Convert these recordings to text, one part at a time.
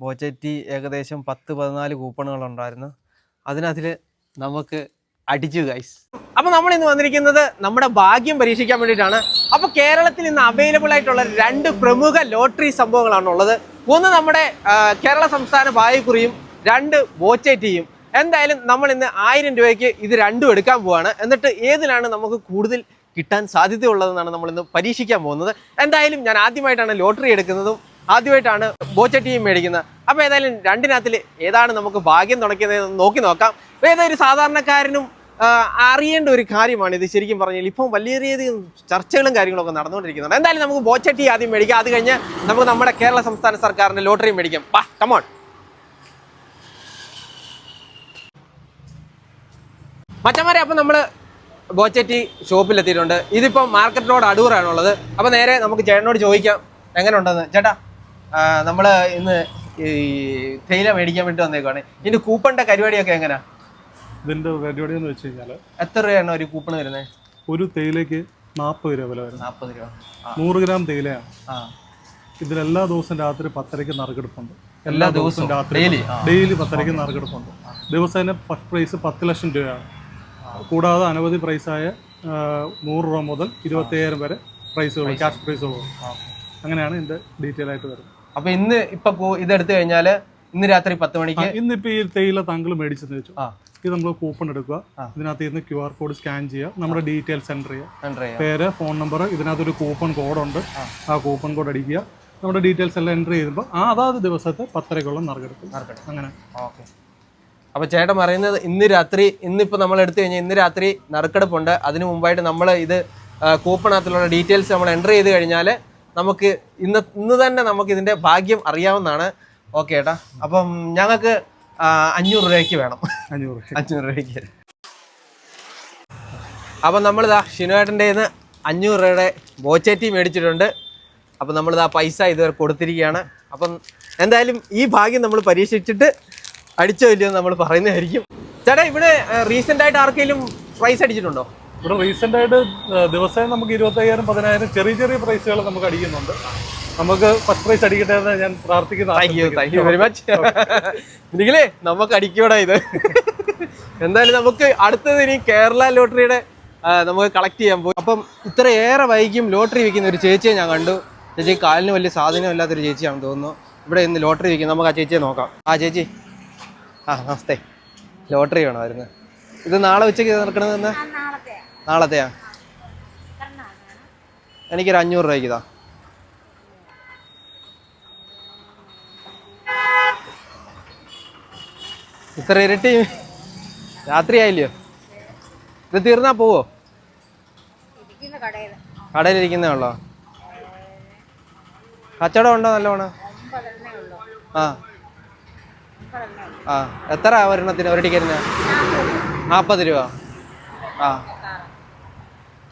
ബോച്ചറ്റി ഏകദേശം പത്ത് പതിനാല് കൂപ്പണുകൾ ഉണ്ടായിരുന്നു അതിനതിൽ നമുക്ക് അടിച്ചു ഗൈസ് അപ്പോൾ നമ്മൾ ഇന്ന് വന്നിരിക്കുന്നത് നമ്മുടെ ഭാഗ്യം പരീക്ഷിക്കാൻ വേണ്ടിയിട്ടാണ്. അപ്പോൾ കേരളത്തിൽ ഇന്ന് അവൈലബിൾ ആയിട്ടുള്ള രണ്ട് പ്രമുഖ ലോട്ടറി സംഭവങ്ങളാണ് ഉള്ളത് ഒന്ന് നമ്മുടെ കേരള സംസ്ഥാന ഭാഗ്യക്കുറിയും രണ്ട് ബോച്ചേറ്റിയും എന്തായാലും നമ്മൾ ഇന്ന് ആയിരം രൂപയ്ക്ക് ഇത് രണ്ടും എടുക്കാൻ പോവാണ്. എന്നിട്ട് ഏതിലാണ് നമുക്ക് കൂടുതൽ കിട്ടാൻ സാധ്യതയുള്ളതെന്നാണ് നമ്മൾ ഇന്ന് പരീക്ഷിക്കാൻ പോകുന്നത്. എന്തായാലും ഞാൻ ആദ്യമായിട്ടാണ് ലോട്ടറി എടുക്കുന്നതും ആദ്യമായിട്ടാണ് ബോച്ചട്ടിയും മേടിക്കുന്നത്. അപ്പോൾ ഏതായാലും രണ്ടിനകത്തിൽ ഏതാണ് നമുക്ക് ഭാഗ്യം തുടക്കുന്നത് നോക്കി നോക്കാം. ഏതായാലും സാധാരണക്കാരനും അറിയേണ്ട ഒരു കാര്യമാണ് ഇത് ശരിക്കും പറഞ്ഞാൽ. ഇപ്പം വലിയ രീതിയിൽ ചർച്ചകളും കാര്യങ്ങളൊക്കെ നടന്നുകൊണ്ടിരിക്കുന്നുണ്ട്. എന്തായാലും നമുക്ക് ബോച്ചട്ടി ആദ്യം മേടിക്കാം. അത് കഴിഞ്ഞ് നമുക്ക് നമ്മുടെ കേരള സംസ്ഥാന സർക്കാരിന്റെ ലോട്ടറി മേടിക്കാം. വാ കമോൺ മച്ചന്മാരെ അപ്പം നമ്മൾ ബോച്ചറ്റി ഷോപ്പിലെത്തിയിട്ടുണ്ട്. ഇതിപ്പം മാർക്കറ്റ് റോഡ് അടൂറാണുള്ളത്. അപ്പം നേരെ നമുക്ക് ചേട്ടനോട് ചോദിക്കാം. എങ്ങനെ ഉണ്ടെന്ന് ചേട്ടാ നമ്മൾ ഇന്ന് ഈ തേയില മേടിക്കാൻ വേണ്ടി വന്നേക്കാണ് ഇതിന്റെ കൂപ്പണിന്റെ പരിപാടിയൊക്കെ എങ്ങനെയാ ഇതിന്റെ പരിപാടി എന്ന് വെച്ച് കഴിഞ്ഞാൽ എത്ര രൂപയാണ് ഒരു കൂപ്പൺ വരുന്നത് ഒരു തേയിലയ്ക്ക് നാൽപ്പത് രൂപ വില വരുന്നത് നാൽപ്പത് രൂപ. നൂറ് ഗ്രാം തേയിലയാണ്. ഇതിലെല്ലാ ദിവസവും രാത്രി പത്തരയ്ക്ക് നറുക്കെടുപ്പുണ്ട്. എല്ലാ ദിവസവും രാത്രി ഡെയിലി? പത്തരയ്ക്ക് നറുക്കെടുപ്പുണ്ട്. ദിവസേന ഫസ്റ്റ് പ്രൈസ് പത്ത് ലക്ഷം രൂപയാണ്. കൂടാതെ അനവധി പ്രൈസായ നൂറ് രൂപ മുതൽ ഇരുപത്തയ്യായിരം വരെ പ്രൈസുകൾ ക്യാഷ് പ്രൈസുകൾ അങ്ങനെയാണ് ഇതിന്റെ ഡീറ്റെയിൽ ആയിട്ട് വരുന്നത്. അപ്പൊ ഇന്ന് ഇപ്പൊ ഇതെടുത്തു കഴിഞ്ഞാൽ ഇന്ന് രാത്രി പത്ത് മണിക്ക് ഇന്ന് ഇന്നിപ്പോ ഈ തേയില താങ്കൾ മേടിച്ചെന്ന് വെച്ചു. ഇത് നമ്മൾ കൂപ്പൺ എടുക്കുക. ഇതിനകത്ത് ഇരുന്ന് ക്യു ആർ കോഡ് സ്കാൻ ചെയ്യുക. നമ്മുടെ ഡീറ്റെയിൽസ് എന്റർ ചെയ്യുക. ചെയ്യാം പേര് ഫോൺ നമ്പർ ഇതിനകത്തൊരു കൂപ്പൺ കോഡുണ്ട് ആ. കൂപ്പൺ കോഡ് അടിക്കുക. നമ്മുടെ ഡീറ്റെയിൽസ് എല്ലാം എന്റർ ചെയ്യുമ്പോൾ ആ അതാത് ദിവസത്തെ പത്തരക്കുള്ള നറുക്കെടുക്കും നറുക്കെടുക്കും. അങ്ങനെ. ഓക്കെ. അപ്പൊ ചേട്ടൻ പറയുന്നത് ഇന്ന് രാത്രി ഇന്നിപ്പോ നമ്മൾ എടുത്തു കഴിഞ്ഞാൽ ഇന്ന് രാത്രി നറുക്കെടുപ്പുണ്ട്. അതിന് മുമ്പായിട്ട് നമ്മൾ ഇത് കൂപ്പണകത്തിലുള്ള ഡീറ്റെയിൽസ് നമ്മൾ എന്റർ ചെയ്ത് കഴിഞ്ഞാൽ നമുക്ക് ഇന്ന് ഇന്ന് തന്നെ നമുക്ക് ഇതിന്റെ ഭാഗ്യം അറിയാവുന്നതാണ്. ഓക്കെ ഏട്ടാ. അപ്പം ഞങ്ങൾക്ക് അഞ്ഞൂറ് രൂപയ്ക്ക് വേണം. അഞ്ഞൂറ് അഞ്ഞൂറ് രൂപയ്ക്ക്. അപ്പം നമ്മളിതാ ഷിനുവേട്ടന്റെ നിന്ന് അഞ്ഞൂറ് രൂപയുടെ ബോച്ചേറ്റി മേടിച്ചിട്ടുണ്ട്. അപ്പം നമ്മളിതാ പൈസ ഇതുവരെ കൊടുത്തിരിക്കുകയാണ്. അപ്പം എന്തായാലും ഈ ഭാഗ്യം നമ്മൾ പരീക്ഷിച്ചിട്ട് അടിച്ചോ ഇല്ലയോ നമ്മൾ പറയുന്നതായിരിക്കും. ചേട്ടാ ഇവിടെ റീസെന്റ് ആയിട്ട് ആർക്കെങ്കിലും പ്രൈസ് അടിച്ചിട്ടുണ്ടോ? ഇവിടെ റീസെന്റ് ആയിട്ട് ദിവസേ നമുക്ക് ഇരുപത്തയ്യായിരം പതിനായിരം ചെറിയ ചെറിയ പ്രൈസുകൾ നമുക്ക് അടിക്കുന്നുണ്ട്. നമുക്ക് ഫസ്റ്റ് പ്രൈസ് അടിക്കട്ടെ എന്ന് ഞാൻ പ്രാർത്ഥിക്കുന്നു thank you thank you very much നിങ്ങളെ നമുക്ക് അടിക്കൂടാ ഇത്. എന്തായാലും നമുക്ക് അടുത്തത് ഇനി കേരള ലോട്ടറിയുടെ നമുക്ക് കളക്ട് ചെയ്യാൻ പോകും അപ്പം ഇത്രയേറെ വൈകിയും ലോട്ടറി വിൽക്കുന്ന ഒരു ചേച്ചിയെ ഞാൻ കണ്ടു. ചേച്ചി കാലിന് വലിയ സാധനമില്ലാത്തൊരു ചേച്ചിയാണെന്ന് തോന്നുന്നു. ഇവിടെ ഇന്ന് ലോട്ടറി വിൽക്കുന്നത് നമുക്ക് ആ ചേച്ചിയെ നോക്കാം. ആ ചേച്ചി. ആ നമസ്തേ. ലോട്ടറി വേണമായിരുന്നു. ഇത് നാളെ ഉച്ചയ്ക്ക് നടക്കണമെന്ന് നാളത്തെയാ? എനിക്കൊരു അഞ്ഞൂറ് രൂപയ്ക്ക് ഇതാ. ഇത്ര ഇരട്ടി രാത്രിയായില്ലയോ? ഇത് തീർന്നാ പോവോ? കടയിലിരിക്കുന്നേ ഉള്ളോ കച്ചവടം ഉണ്ടോ നല്ലോണം? ആ. ആ. എത്ര ഒരെണ്ണത്തിന്? ഒരു ടിക്കറ്റിന്? നാൽപ്പത് രൂപ. ആ.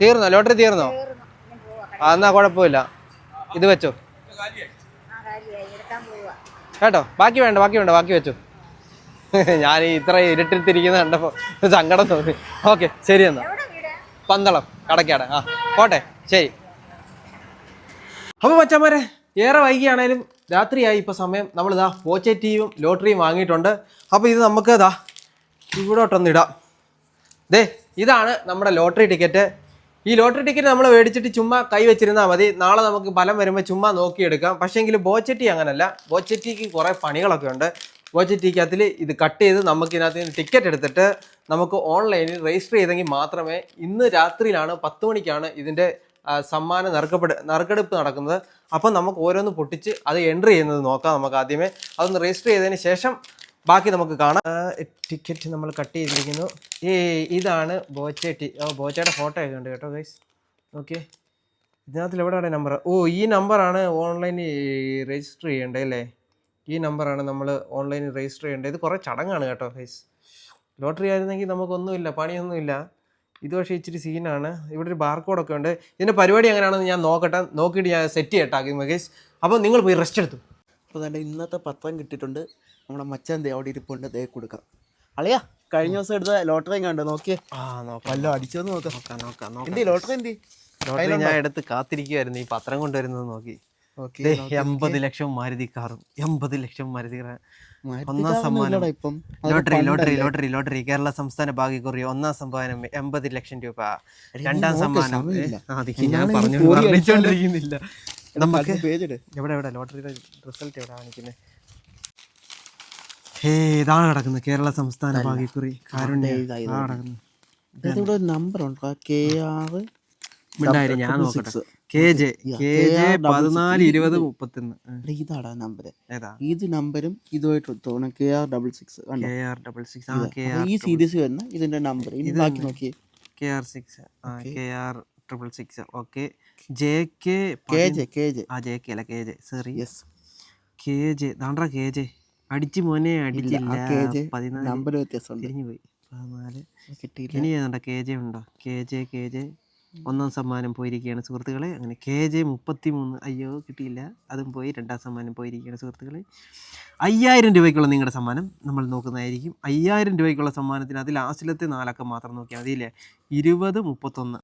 തീർന്നോ? ലോട്ടറി തീർന്നോ? ആ എന്നാ കുഴപ്പമില്ല. ഇത് വെച്ചോ. കേട്ടോ? ബാക്കി വേണ്ട ബാക്കി വേണ്ട ബാക്കി വെച്ചോ. ഞാൻ ഇത്ര ഇരുട്ടിത്തിരിക്കുന്ന കണ്ടപ്പോൾ സങ്കടം തോന്നി. ഓക്കെ ശരി എന്നാ. പന്തളം കടക്കാട്. ആ പോട്ടെ ശരി. അപ്പോൾ മച്ചന്മാരെ ഏറെ വൈകിയാണേലും രാത്രിയായി. ഇപ്പോൾ സമയം നമ്മൾ നമ്മളിതാ പോച്ചറ്റിയും ലോട്ടറിയും വാങ്ങിയിട്ടുണ്ട്. അപ്പോൾ ഇത് നമുക്ക് ഇതാ ഇവിടോട്ടൊന്നിടാം ദേ ഇതാണ് നമ്മുടെ ലോട്ടറി ടിക്കറ്റ്. ഈ ലോട്ടറി ടിക്കറ്റ് നമ്മൾ മേടിച്ചിട്ട് ചുമ്മാ കൈ വെച്ചിരുന്നാൽ മതി. നാളെ നമുക്ക് ഫലം വരുമ്പോൾ ചുമ്മാ നോക്കിയെടുക്കാം. പക്ഷേങ്കിൽ ബോച്ചറ്റി അങ്ങനല്ല. ബോച്ചറ്റിക്ക് കുറേ പണികളൊക്കെ ഉണ്ട്. ബോച്ചറ്റിക്കകത്തിൽ ഇത് കട്ട് ചെയ്ത് നമുക്ക് ഇതിനകത്ത് നിന്ന് ടിക്കറ്റ് എടുത്തിട്ട് നമുക്ക് ഓൺലൈനിൽ രജിസ്റ്റർ ചെയ്തെങ്കിൽ മാത്രമേ ഇന്ന് രാത്രിയിലാണ് പത്ത് മണിക്കാണ് ഇതിന്റെ സമ്മാനം നറുക്കപ്പെട് നറുക്കെടുപ്പ് നടക്കുന്നത്. അപ്പം നമുക്ക് ഓരോന്ന് പൊട്ടിച്ച് അത് എൻട്രി ചെയ്യുന്നത് നോക്കാം നമുക്ക് ആദ്യമേ. അതൊന്ന് രജിസ്റ്റർ ചെയ്തതിന് ശേഷം ബാക്കി നമുക്ക് കാണാം. ടിക്കറ്റ് നമ്മൾ കട്ട് ചെയ്തിരിക്കുന്നു. ഏ ഇതാണ് ബോച്ചേട്ടി. ഓ ബോച്ചയുടെ ഫോട്ടോ ഉണ്ട് കേട്ടോ ഗൈസ് ഓക്കെ ഇതിനകത്തിൽ എവിടെയാണ് നമ്പർ ഓ ഈ നമ്പറാണ് ഓൺലൈനിൽ രജിസ്റ്റർ ചെയ്യേണ്ടത് അല്ലേ? ഈ നമ്പറാണ് നമ്മൾ ഓൺലൈനിൽ രജിസ്റ്റർ ചെയ്യേണ്ടത്. ഇത് കുറേ ചടങ്ങാണ് കേട്ടോ ഗൈസ് ലോട്ടറി ആയിരുന്നെങ്കിൽ നമുക്കൊന്നുമില്ല പണിയൊന്നുമില്ല. ഇത് പക്ഷേ ഇച്ചിരി സീനാണ് ഇവിടെ ഒരു ബാർകോഡൊക്കെ ഉണ്ട്. ഇതിന്റെ പരിപാടി എങ്ങനെയാണെന്ന് ഞാൻ നോക്കട്ടെ. നോക്കിയിട്ട് ഞാൻ സെറ്റ് ചെയ്യട്ടാക്കി ഗൈസ് അപ്പോൾ നിങ്ങൾ പോയി റെസ്റ്റ് എടുത്തു. അപ്പോൾ തന്നെ ഇന്നത്തെ പത്രം കിട്ടിയിട്ടുണ്ട്. നമ്മുടെ മച്ചാൻ ദേ അവിടെ ഇരിപ്പുണ്ട്. ദേ കൊടുക്കാം. അളിയാ കഴിഞ്ഞ ദിവസം എടുത്ത ലോട്ടറി കണ്ടോ നോക്കിയേ. ആ നോക്കാം. വല്ലോ അടിച്ചോന്ന് നോക്കാം. നോക്കാം നോക്കാം നോക്കാം. എന്തി ലോട്ടറി എന്തി ലോട്ടറി ഞാൻ എടുത്ത് കാത്തിരിക്കുമായിരുന്നു ഈ പത്രം കൊണ്ടുവരുന്നത് നോക്കി. എൺപത് ലക്ഷം മാരുതി കാറും എൺപത് ലക്ഷം മാരുതി കാറും ഒന്നാം സമ്മാനം. ഇപ്പം. Lottery lottery lottery lottery. Kerala സംസ്ഥാന ഭാഗ്യക്കുറി ഒന്നാം സമ്മാനം എൺപത് ലക്ഷം രൂപ. രണ്ടാം സമ്മാനം. ഞാൻ പറഞ്ഞു കോടി നമുക്ക് എവിടെ എവിടെ? ലോട്ടറിയുടെ റിസൾട്ട് എവിടെ കാണിക്കുന്നത് ഹേ ഇതാണ് കിടക്കുന്നത് കേരള സംസ്ഥാന ഭാഗ്യക്കുറി. കാരുണ്യ. നമ്പർ ഉണ്ടോ? കെ ആറ് ഞാൻ നോക്കട്ടെ. കെ ജെ കെ ജെ പതിനാല് ഇരുപത് മുപ്പത്തൊന്ന്. ഇതാടാ നമ്പർ ഇത് നമ്പരും ഇതുമായിട്ട് തോന്നുന്നു K R double six K R double ഈ സീരീസ് വരുന്ന ഇതിന്റെ നമ്പർ ഇനി ബാക്കി നോക്കിയേ. K R six. K R triple six. Okay. J K K J K J. ആ ജെ കെ അല്ല K J. Sorry. Yes K J. ദാണ്ട്ര K J. അടിച്ചു മോനെ അടിച്ചില്ല. പതിനാല്. നമ്പർ വ്യത്യാസം തിരിഞ്ഞു പോയി പതിനാല്. കിട്ടിയില്ല. ഇനി ഏതാണ്ട? കെ ജെ ഉണ്ടോ? K J K J. ഒന്നാം സമ്മാനം പോയിരിക്കുകയാണ് സുഹൃത്തുക്കളെ. അങ്ങനെ കെ ജെ മുപ്പത്തി മൂന്ന് അയ്യോ കിട്ടിയില്ല. അതും പോയി രണ്ടാം സമ്മാനം പോയിരിക്കുകയാണ് സുഹൃത്തുക്കളെ. അയ്യായിരം രൂപയ്ക്കുള്ള നിങ്ങളുടെ സമ്മാനം നമ്മൾ നോക്കുന്നതായിരിക്കും. അയ്യായിരം രൂപയ്ക്കുള്ള സമ്മാനത്തിന് അത് ലാസ്റ്റിലത്തെ നാലക്കം മാത്രം നോക്കിയാൽ മതി ഇല്ലേ ഇരുപത് മുപ്പത്തൊന്ന്.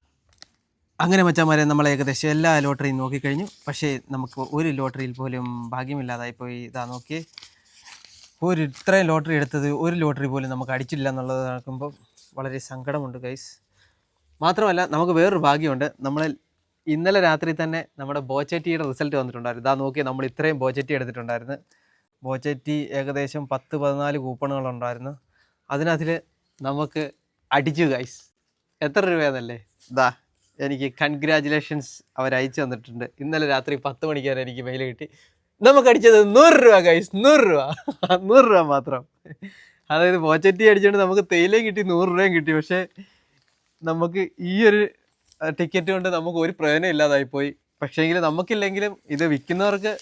അങ്ങനെ മച്ചാമാരെ നമ്മൾ ഏകദേശം എല്ലാ ലോട്ടറിയും നോക്കിക്കഴിഞ്ഞു. പക്ഷേ നമുക്ക് ഒരു ലോട്ടറിയിൽ പോലും ഭാഗ്യമില്ലാതായി പോയി. ഇതാ നോക്കിയേ. ഒരു ഇത്രയും ലോട്ടറി എടുത്തത് ഒരു ലോട്ടറി പോലും നമുക്ക് അടിച്ചില്ല എന്നുള്ളത് നടക്കുമ്പോൾ വളരെ സങ്കടമുണ്ട് ഗൈസ് മാത്രമല്ല നമുക്ക് വേറൊരു ഭാഗ്യമുണ്ട്. നമ്മൾ ഇന്നലെ രാത്രി തന്നെ നമ്മുടെ ബോച്ചറ്റിയുടെ റിസൾട്ട് വന്നിട്ടുണ്ടായിരുന്നു. ഇതാ നോക്കി നമ്മൾ ഇത്രയും ബോച്ചറ്റി എടുത്തിട്ടുണ്ടായിരുന്നു. ബോച്ചറ്റി ഏകദേശം പത്ത് പതിനാല് കൂപ്പണുകളുണ്ടായിരുന്നു അതിനകത്തിൽ നമുക്ക് അടിച്ചു ഗൈസ് എത്ര രൂപയെന്നല്ലേ? ഇതാ എനിക്ക് കൺഗ്രാജുലേഷൻസ് അവർ അയച്ചു തന്നിട്ടുണ്ട്. ഇന്നലെ രാത്രി പത്ത് മണിക്കാണ് എനിക്ക് മെയിൽ കിട്ടി. നമുക്ക് അടിച്ചത് നൂറ് രൂപ ഗൈസ് നൂറ് രൂപ. നൂറ് രൂപ മാത്രം. അതായത് പോച്ചറ്റി അടിച്ചുകൊണ്ട് നമുക്ക് തേയിലയും കിട്ടി നൂറ് രൂപയും കിട്ടി. പക്ഷേ നമുക്ക് ഈ ഒരു ടിക്കറ്റ് കൊണ്ട് നമുക്ക് ഒരു പ്രയോജനം ഇല്ലാതായി പോയി. പക്ഷേങ്കിൽ നമുക്കില്ലെങ്കിലും ഇത് വിൽക്കുന്നവർക്ക്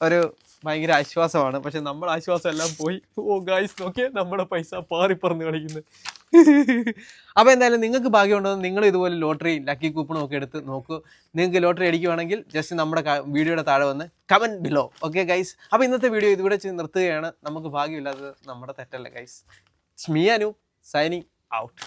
ഒരു ഭയങ്കര ആശ്വാസമാണ്. പക്ഷെ നമ്മൾ ആശ്വാസം എല്ലാം പോയി. ഓ ഗായ്സ് നോക്കിയേ നമ്മുടെ പൈസ പാറി പാറിപ്പറന്ന് കളിക്കുന്നത് അപ്പോൾ എന്തായാലും നിങ്ങൾക്ക് ഭാഗ്യമുണ്ടോ? നിങ്ങൾ ഇതുപോലെ ലോട്ടറി ലക്കി കൂപ്പണും ഒക്കെ എടുത്ത് നോക്കൂ. നിങ്ങൾക്ക് ലോട്ടറി അടിക്കുവാണെങ്കിൽ ജസ്റ്റ് നമ്മുടെ വീഡിയോയുടെ താഴെ വന്ന് കമന്റ് ബിലോ ഓക്കെ ഗൈസ് അപ്പോൾ ഇന്നത്തെ വീഡിയോ ഇതുകൂടെ വെച്ച് നിർത്തുകയാണ്. നമുക്ക് ഭാഗ്യമില്ലാത്തത് നമ്മുടെ തെറ്റല്ല ഗൈസ് സ്മിയാനു സൈനിങ് ഔട്ട്